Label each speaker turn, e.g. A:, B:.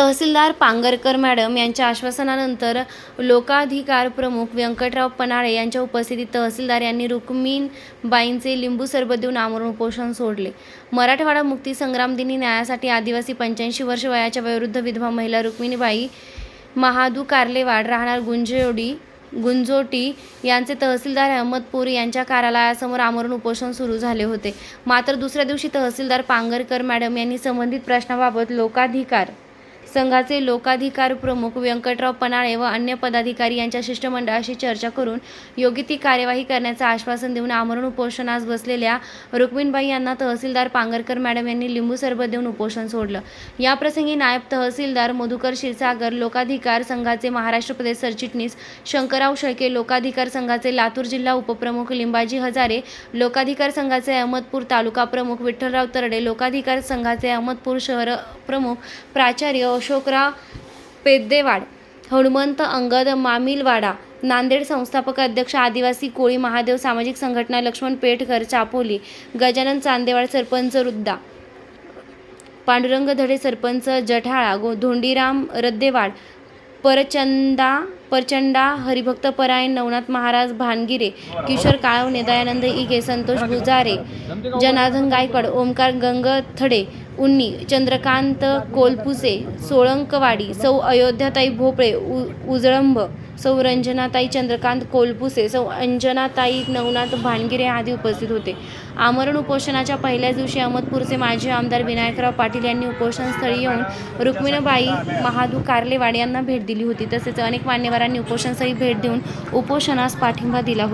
A: तहसीलदार Pangarkar madam यांच्या आश्वासनानंतर लोकाधिकार प्रमुख व्यंकटराव पनाळे यांच्या उपस्थितीत तहसीलदार यांनी रुक्मिणबाईंचे लिंबू सरबत देऊन आमरण उपोषण सोडले. मराठवाडा मुक्ती संग्राम दिनी न्यायासाठी आदिवासी पंच्याऐंशी वर्ष वयाच्या वयोवृद्ध विधवा महिला रुक्मिणीबाई महादू कार्लेवाड राहणार गुंजोडी गुंजोटी यांचे तहसीलदार अहमदपूर यांच्या कार्यालयासमोर आमरण उपोषण सुरू झाले होते. मात्र दुसऱ्या दिवशी तहसीलदार पांगरकर मॅडम यांनी संबंधित प्रश्नाबाबत लोकाधिकार संघाचे लोकाधिकार प्रमुख व्यंकटराव पनाळे व अन्य पदाधिकारी यांच्या शिष्टमंडळाशी चर्चा करून योग्य ती कार्यवाही करण्याचं आश्वासन देऊन आमरण उपोषणास बसलेल्या रुक्मिणबाई यांना तहसीलदार पांगरकर मॅडम यांनी लिंबू सरबत देऊन उपोषण सोडलं. याप्रसंगी नायब तहसीलदार मधुकर क्षीरसागर लोकाधिकार संघाचे महाराष्ट्र प्रदेश सरचिटणीस शंकरराव शेळके लोकाधिकार संघाचे लातूर जिल्हा उपप्रमुख लिंबाजी हजारे लोकाधिकार संघाचे अहमदपूर तालुका प्रमुख विठ्ठलराव तरडे लोकाधिकार संघाचे अहमदपूर शहर प्रमुख प्राचार्य अशोकराव पेद्देवाड हनुमंत अंगद मामिलवाडा नांदेड संस्थापक अध्यक्ष आदिवासी कोळी महादेव सामाजिक संघटना लक्ष्मण पेठकर चापोली गजानन चांदेवाड सरपंच रुद्दा पांडुरंग धडे सरपंच जठाळा गो धोंडीराम रद्देवाड परचंदा परचंडा हरिभक्त परायण नवनाथ महाराज भानगिरे किशोर काळवणे दयानंद इगे संतोष गुजारे जनार्दन गायकवाड ओमकार गंगथडे उन्नी चंद्रकांत कोलपुसे सोळंकवाडी सौ अयोध्याताई भोपळे उ उजळंब सौ रंजनाताई चंद्रकांत कोलपुसे सौ अंजनाताई नवनाथ भानगिरे आदी उपस्थित होते. आमरण उपोषणाच्या पहिल्याच दिवशी अहमदपूरचे माजी आमदार विनायकराव पाटील यांनी उपोषणस्थळी येऊन रुक्मिणबाई महादू कार्लेवाड यांना भेट दिली होती. तसेच अनेक मान्यवरांनी उपोषणस्थळी भेट देऊन उपोषणास पाठिंबा दिला होता.